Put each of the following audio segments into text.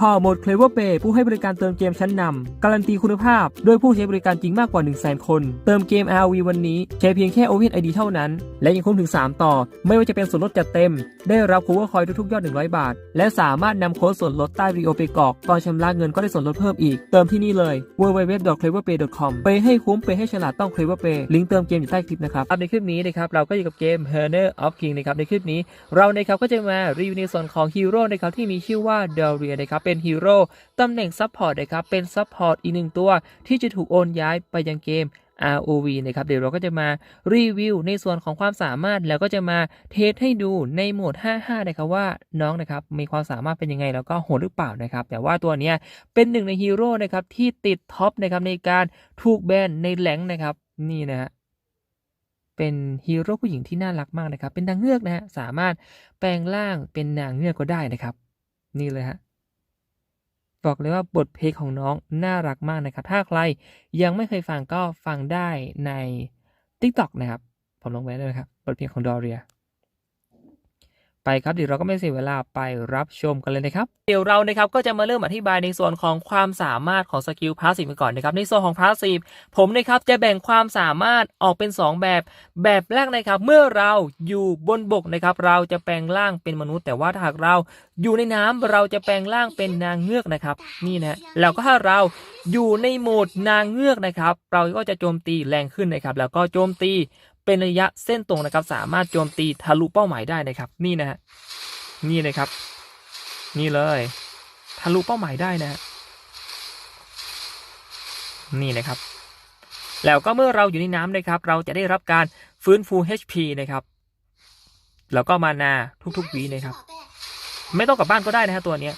พอโหมด Clever Pay ผู้ให้บริการเติมเกมชั้นนำการันตีคุณภาพ โดยผู้ใช้บริการจริงมากกว่า 1 0 0 0 0 0 คน เติมเกม RV วันนี้ใช้เพียงแค่ Open ID เท่านั้น และยังคุ้มถึง 3 ต่อ ไม่ว่าจะเป็นส่วนลดจัดเต็ม ได้รับ Cover Coin ทุกๆยอด 100 บาท และสามารถนำโค้ดส่วนลดใต้วิดีโอไปกรอกตอนชำระเงินก็ได้ส่วนลดเพิ่มอีก เติมที่นี่เลย www.cleverpay.com ไปให้คุ้มไปให้ฉลาดต้อง Clever Pay ลิงก์เติมเกมอยู่ใต้คลิปนะครับในคลิปนี้นะครับเราก็อยู่กับเกม h e r n e r of King นะครับในคลิปนี้เรานะครับก็จะมารีวิวในส่วนของฮีโร่นะครับที่มีชื่อว่าเดลเรียนะครับเป็นฮีโร่ตำแหน่งซัพพอร์ตนะครับเป็นซัพพอร์ตอีกหนึ่งตัวที่จะถูกโอนย้ายไปยังเกม ROV นะครับเดี๋ยวเราก็จะมารีวิวในส่วนของความสามารถแล้วก็จะมาเทสให้ดูในโหมด 55 นะครับว่าน้องนะครับมีความสามารถเป็นยังไงแล้วก็โหดหรือเปล่านะครับ แต่ว่าตัวนี้เป็นหนึ่งในฮีโร่นะครับที่ติดท็อปนะครับในการถูกแบนในแหลงนะครับนี่นะฮะเป็นฮีโร่ผู้หญิงที่น่ารักมากนะครับ เป็นนางเงือกนะฮะสามารถแปลงร่างเป็นนางเงือกก็ได้นะครับ นี่เลยฮะ บอกเลยว่าบทเพลงของน้องน่ารักมากนะครับ ถ้าใครยังไม่เคยฟังก็ฟังได้ใน TikTok นะครับ ผมลงไว้เลยครับ บทเพลงของดอเรีย ครับเดี๋ยวเราก็ไม่เสียเวลาไปรับชมกันเลยนะครับ เดี๋ยวเรานะครับก็จะมาเริ่มอธิบายในส่วนของความสามารถของสกิลพาสซีฟกันก่อนนะครับ ในส่วนของพาสซีฟผมนะครับจะแบ่งความสามารถออกเป็น 2 แบบ แบบแรกนะครับ เมื่อเราอยู่บนบกนะครับ เราจะแปลงร่างเป็นมนุษย์ แต่ว่าถ้าหากเราอยู่ในน้ำเราจะแปลงร่างเป็นนางเงือกนะครับ นี่นะแล้วก็ถ้าเราอยู่ในโหมดนางเงือกนะครับ เราก็จะโจมตีแรงขึ้นนะครับ แล้วก็โจมตี เป็นระยะเส้นตรงนะครับ สามารถโจมตีทะลุเป้าหมายได้นะครับ นี่นะฮะนี่เลยครับ นี่เลยทะลุเป้าหมายได้นะนี่นะครับ แล้วก็เมื่อเราอยู่ในน้ำนะครับ เราจะได้รับการฟื้นฟู HP นะครับ แล้วก็มานาทุกๆวีนะครับ ไม่ต้องกลับบ้านก็ได้นะฮะตัวเนี้ย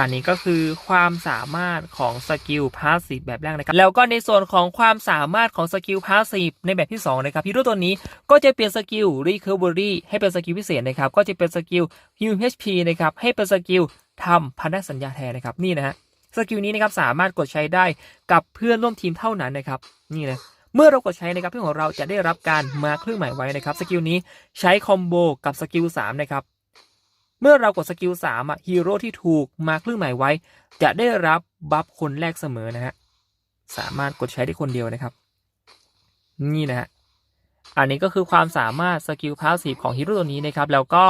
อันนี้ก็คือความสามารถของสกิลพาสซีฟแบบแรกนะครับ แล้วก็ในส่วนของความสามารถของสกิลพาสซีฟในแบบที่2นะครับฮีโร่ตัวนี้ก็จะเปลี่ยนสกิล Recovery ให้เป็นสกิลพิเศษนะครับ ก็จะเป็นสกิล Heal HP นะครับ ให้เป็นสกิลทำพันธสัญญาแทนนะครับ นี่นะฮะ สกิลนี้นะครับสามารถกดใช้ได้กับเพื่อนร่วมทีมเท่านั้นนะครับ นี่นะเมื่อเรากดใช้นะครับเพื่อนของเราจะได้รับการมาเครื่องหมายไว้นะครับ สกิลนี้ใช้คอมโบกับสกิล3นะครับ เมื่อเรากดสกิล3อะฮีโร่ที่ถูกมาร์คเครื่องหมายไว้ จะได้รับบัฟคนแรกเสมอนะฮะสามารถกดใช้ได้คนเดียวนะครับ นี่นะฮะอันนี้ก็คือความสามารถสกิลพาสซีฟของฮีโร่ตัวนี้นะครับ แล้วก็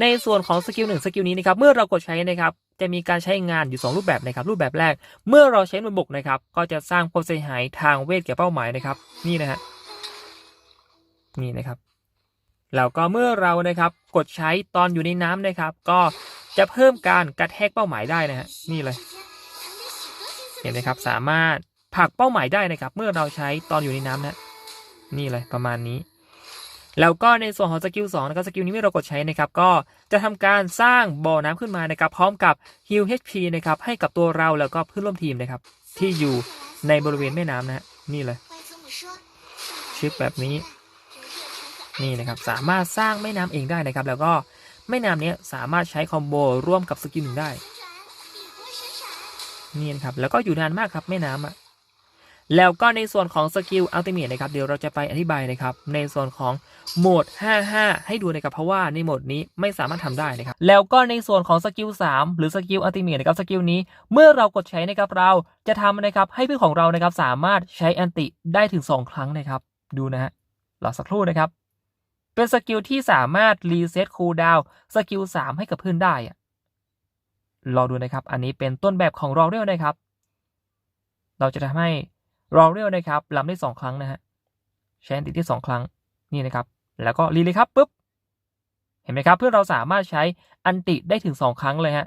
ในส่วนของสกิลหนึ่งสกิลนี้นะครับ เมื่อเรากดใช้นะครับ จะมีการใช้งานอยู่ 2 รูปแบบนะครับ รูปแบบแรก เมื่อเราใช้บนบกนะครับ ก็จะสร้างความเสียหายทางเวทแก่เป้าหมายนะครับ นี่นะฮะ นี่นะครับ แล้วก็เมื่อเรานะครับกดใช้ตอนอยู่ในน้ำนะครับ ก็จะเพิ่มการกระแทกเป้าหมายได้นะฮะนี่เลย เห็นไหมครับสามารถผลักเป้าหมายได้นะครับ เมื่อเราใช้ตอนอยู่ในน้ำนะนี่เลยประมาณนี้ แล้วก็ในส่วนของสกิล2นะครับสกิลนี้เมื่อเรากดใช้นะครับ ก็จะทำการสร้างบ่อน้ำขึ้นมานะครับ พร้อมกับ heal HP นะครับให้กับตัวเราแล้วก็เพื่อนร่วมทีมนะครับ ที่อยู่ในบริเวณแม่น้ำนะฮะนี่เลยชิปแบบนี้ นี่นะครับสามารถสร้างแม่น้ำเองได้นะครับ แล้วก็แม่น้ำนี้สามารถใช้คอมโบร่วมกับสกิลหนึ่งได้นี่นะครับแล้วก็อยู่นานมากครับแม่น้ำอะแล้วก็ในส่วนของสกิลอัลติเมทนะครับเดี๋ยวเราจะไปอธิบายนะครับในส่วนของโหมด 55 ให้ดูนะครับเพราะว่าในโหมดนี้ไม่สามารถทำได้นะครับแล้วก็ในส่วนของสกิล3หรือสกิลอัลติเมทนะครับสกิลนี้เมื่อเรากดใช้นะครับเราจะทำนะครับให้เพื่อนของเรานะครับสามารถใช้แอนติได้ถึง 2 ครั้งนะครับ ดูนะฮะรอสักครู่นะครับ เป็นสกิลที่สามารถรีเซ็ตคูลดาวน์สกิล3ให้กับเพื่อนได้อะรอดูนะครับ อันนี้เป็นต้นแบบของรอเรียลนะครับ เราจะทำให้รอเรียลนะครับลำได้สองครั้งนะฮะใช้อันติที่สองครั้งนี่นะครับ แล้วก็รีเลยครับปุ๊บเห็นไหมครับ เพื่อนเราสามารถใช้อันติได้ถึงสองครั้งเลยฮะ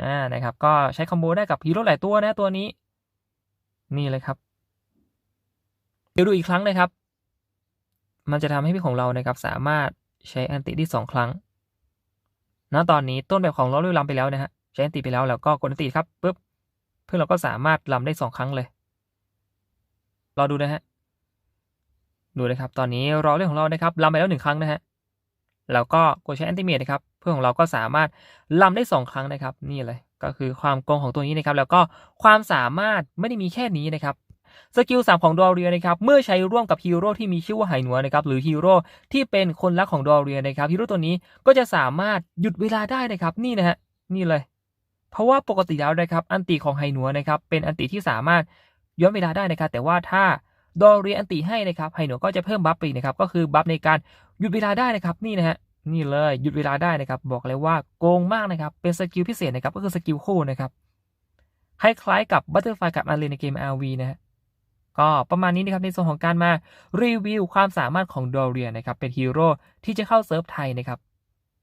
อ่านะครับ ก็ใช้คอมโบได้กับฮีโร่หลายตัวนะตัวนี้ นี่เลยครับเดี๋ยวดูอีกครั้งนะครับ มันจะทำให้พี่ของเรานะครับสามารถใช้แอนติได้สองครั้ง ณ ตอนนี้ต้นแบบของเราเรียลำไปแล้วนะฮะ ใช้แอนติไปแล้วแล้วก็กดแอนติครับปุ๊บ เพื่อนเราก็สามารถลำได้สองครั้งเลย รอดูนะฮะ ดูนะครับ ตอนนี้รอเรื่องของเรานะครับลำไปแล้วหนึ่งครั้งนะฮะ แล้วก็กดใช้แอนติเมทนะครับ เพื่อนของเราก็สามารถลำได้สองครั้งนะครับ นี่เลย ก็คือความโกงของตัวนี้นะครับ แล้วก็ความสามารถไม่ได้มีแค่นี้นะครับ สกิลสามของดอเรียนะครับเมื่อใช้ร่วมกับฮีโร่ที่มีชื่อว่าไหหนัวนะครับหรือฮีโร่ที่เป็นคนรักของดอเรียนะครับฮีโร่ตัวนี้ก็จะสามารถหยุดเวลาได้นะครับนี่นะฮะนี่เลย เพราะว่าปกติแล้วนะครับอันติของไฮหนัวนะครับเป็นอันติที่สามารถย้อนเวลาได้นะครับแต่ว่าถ้าดอเรียอันติให้นะครับไฮหนัวก็จะเพิ่มบัฟไปอีกนะครับก็คือบัฟในการหยุดเวลาได้นะครับนี่นะฮะนี่เลยหยุดเวลาได้นะครับ บอกเลยว่าโกงมากนะครับ เป็นสกิลพิเศษนะครับ ก็คือสกิลคู่นะครับคล้ายๆกับบัตเตอร์ไฟกับอารีในเกม RV นะฮะ ก็ประมาณนี้นะครับในส่วนของการมารีวิวความสามารถของดอเรียนะครับเป็นฮีโร่ที่จะเข้าเซิร์ฟไทยนะครับ